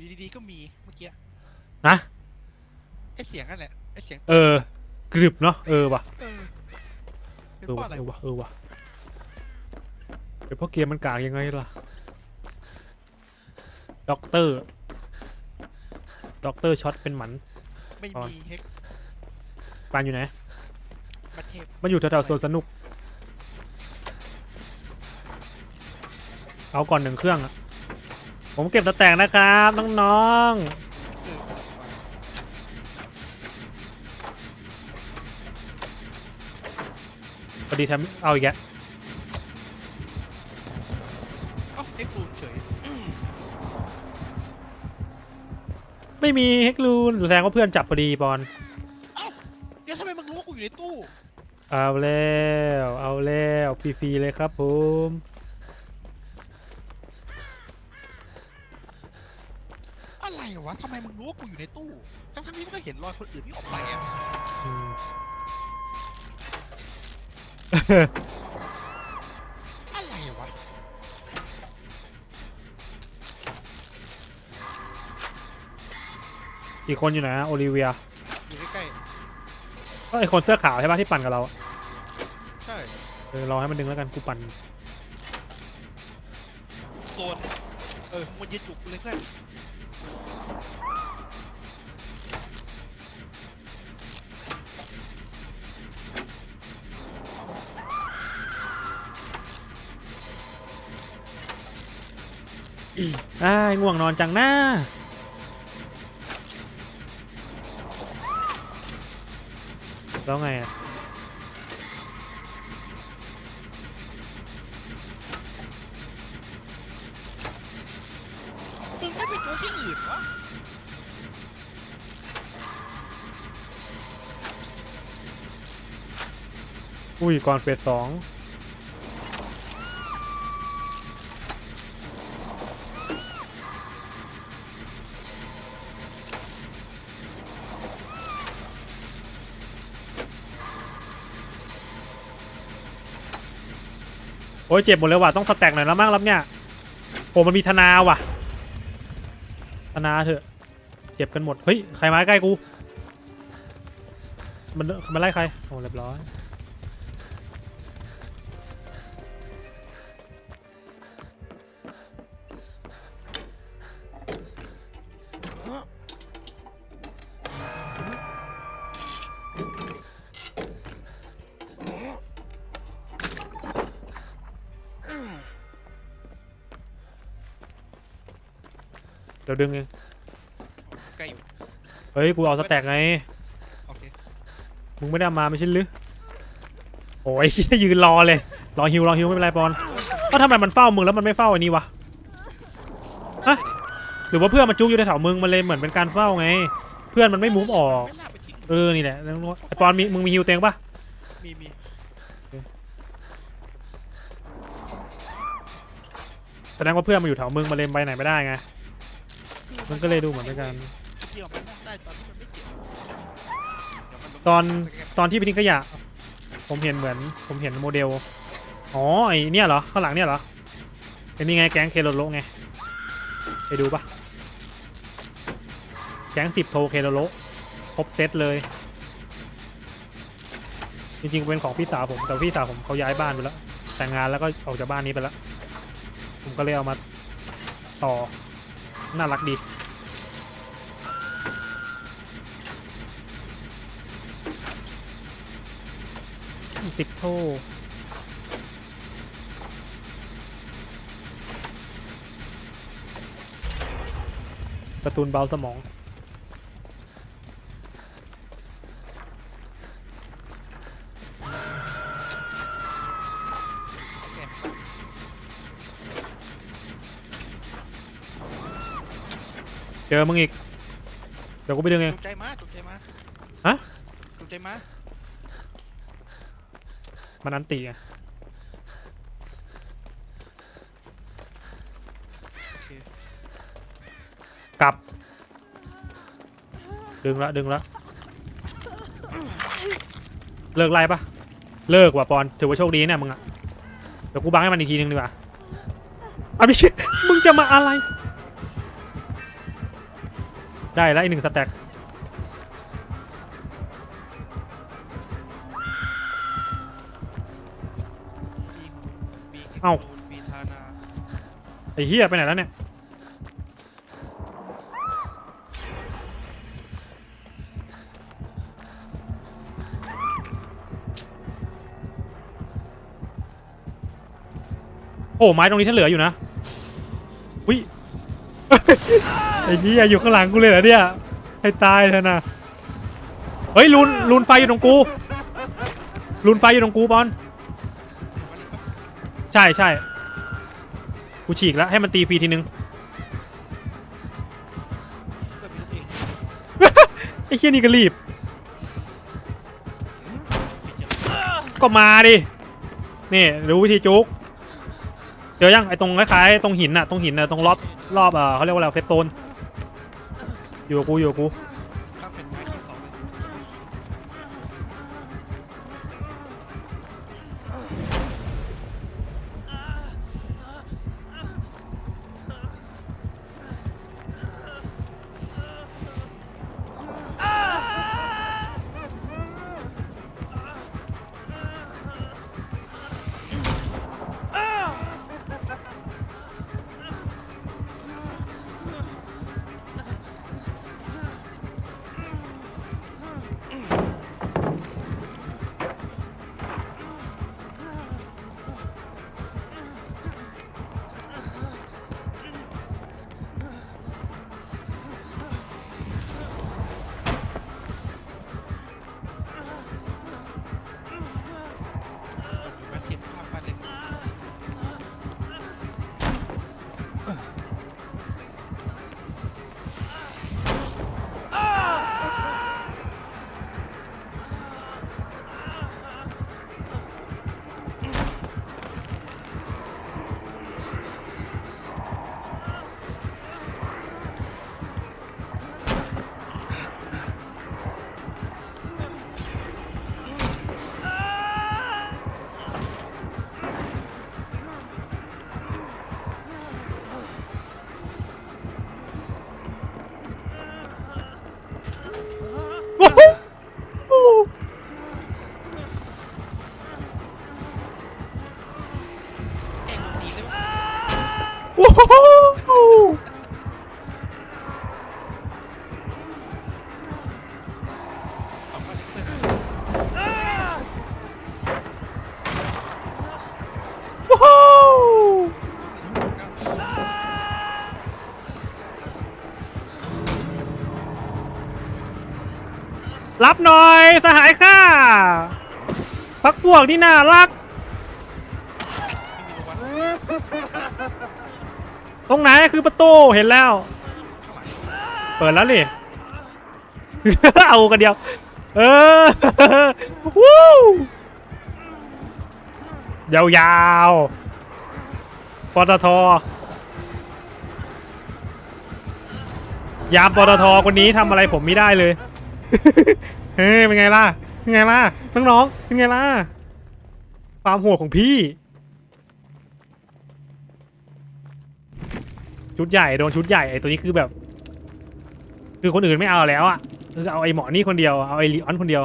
อยู่ดีๆก็มีเมื่อกี้นะไอเสียงนั่นแหละไอเสียงเออกรึบเนาะเออว่ะเออเป็นเออเพราะว่ะอะไรเออวะว่ะเออว่ะเป็นเพราะเกมมันกากยังไงล่ะด็อกเตอร์ด็อกเตอร์ช็อตเป็นหมันไม่อ๋อมีเฮกปานอยู่ไหนบัตเทพมันอยู่แถวๆสวนสนุก เอาก่อนหนึ่งเครื่องอะ ผมเก็บตะแตกนะครับ น้องเออๆพอดีทำเอาอีกแล้วเอ้าเฮกรูนเฉยไม่มีเฮกลูนแสดงว่าเพื่อนจับพอดีปอนเดี๋ยวทำไมมึงรู้ว่ากูอยู่ในตู้ เอาแล้ว เอาแล้วฟรีๆเลยครับผม อะไร วะทำไมมึงรู้ว่ากูอยู่ในตู้ ทั้งทั้งๆที่มึงก็เห็นรอยคนอื่นที่ออกไปอะอืมอะไรวะ อีกคนอยู่ไหนอะโอลิเวียอยู่ใกล้ก็ไอคนเสื้อขาวใช่ปะที่ปั่นกับเราอะๆใช่ เออรอให้มันดึงแล้วกันกูปั่นโซน เออมึงยืนจุกกูเลยเพื่อน อ้ายง่วงนอนจังหน้าแล้วไงอะมึงไม่ไปจูที่อื่นวะอุ้ยก่อนเฟสสอง โอ้ยเจ็บหมดเลยว่ะต้องสแต็กหน่อยแล้วมั้งรับเนี่ยโอ้มันมีธนาว่ะ ธนาเถอะเจ็บกันหมด เฮ้ย ใครมาใกล้กู มันมันไล่ใคร โอ้เรียบร้อย ดี๋ยวดึงเองใกล้อยู่เฮ้ยกูเอาสแต็กไงโอเคมึงไม่ได้เอามาไม่ใช่หรือโอ้ยยืนรอเลยรอฮิวรอฮิวไม่เป็นไรปอนก็ทำไมมันเฝ้ามึงแล้วมันไม่เฝ้าไอ้นี่วะฮะหรือว่าเพื่อนมันจุกอยู่แถวๆมึงมันเลยเหมือนเป็นการเฝ้าไง เพื่อนมันไม่มูฟออกไม่น่าไปทิ้งเออนี่แหละแล้วไอปอนมีมึงมีฮิวเต็งปะมีมีแสดงว่าเพื่อนมันอยู่แถวมึงมันเลยไปไหนไม่ได้ไง มันก็เลยดูเหมือนเป็นการ เกี่ยวมันได้ตอนที่มันไม่เกี่ยวเดี๋ยวมันลงตอนไปแก้ตอนที่ไปทิ้งขยะ ผมเห็นเหมือนผมเห็นโมเดล อ๋อไอเนี่ยเหรอข้างหลังเนี่ยเหรอเป็นนี่ไงแก๊งเคโรโลไงไปดูปะแก๊งสิบโทเคโรโลครบเซตเลย จริงๆเป็นของพี่สาวผมแต่พี่สาวผมเขาย้ายบ้านไปแล้ว แต่งงานแล้วก็ออกจากบ้านนี้ไปแล้ว ผมก็เลยเอามาต่อน่ารักดี สิบโทการ์ตูนเบาสมองแก้เจอมึงอีก เดี๋ยวกูไปดึงเองจุกใจมาจุกใจมาฮะจุกใจมา มันอันตีไงโอเคกลับ ดึงละดึงละเลิกไล่ปะเลิกว่ะปอนถือว่าโชคดีเนี่ยมึงอะเดี๋ยวกูบังให้มันอีกทีนึงดีกว่าอะไม่ใช่มึงจะมาอะไร ได้แล้วอีกหนึ่งสแต็ก เอ้า มีทานาไอ้เฮียไปไหนแล้วเนี่ย โอ้ไม้ตรงนี้ฉันเหลืออยู่นะวิ ไอ้เหี้ยอยู่ข้างหลังกูเลยเหรอเนี่ย ให้ตายเถอะนะ เฮ้ยลูนลูนไฟอยู่ตรงกูลูนไฟอยู่ตรงกูบอลมาเลยปะ ใช่ใช่กูฉีกแล้วให้มันตีฟรีทีนึงเพื่อนมีลูกเองไอ้เหี้ยนี่ก็รีบ คิดจะก็มาดิ นี่รู้วิธีจุกเจอยังไอ้ตรงคล้ายๆตรงหินน่ะตรงหินน่ะตรงรอบรอบเอ่อเขาเรียกว่าอะไรเซฟโซนอยู่กับกูอยู่กับกู ว้ รับหน่อยสหายข้าพักพวกที่น่ารัก ตรงไหนคือประตูเห็นแล้ว เปิดแล้วนี่เอากันเดียว เออวู้ยาวๆปตทยามปตทคนนี้ทำอะไรผมไม่ได้เลย ฮ้ยเป็นไงล่ะเป็นไงล่ะน้องๆเป็นไงล่ะความโหดของพี่ชุดใหญ่โดนชุดใหญ่ไอ้ตัวนี้คือแบบ คือคนอื่นไม่เอาแล้วอะคือเอาไอ้หมอนี่คนเดียวเอาไอ้ลีออนคนเดียว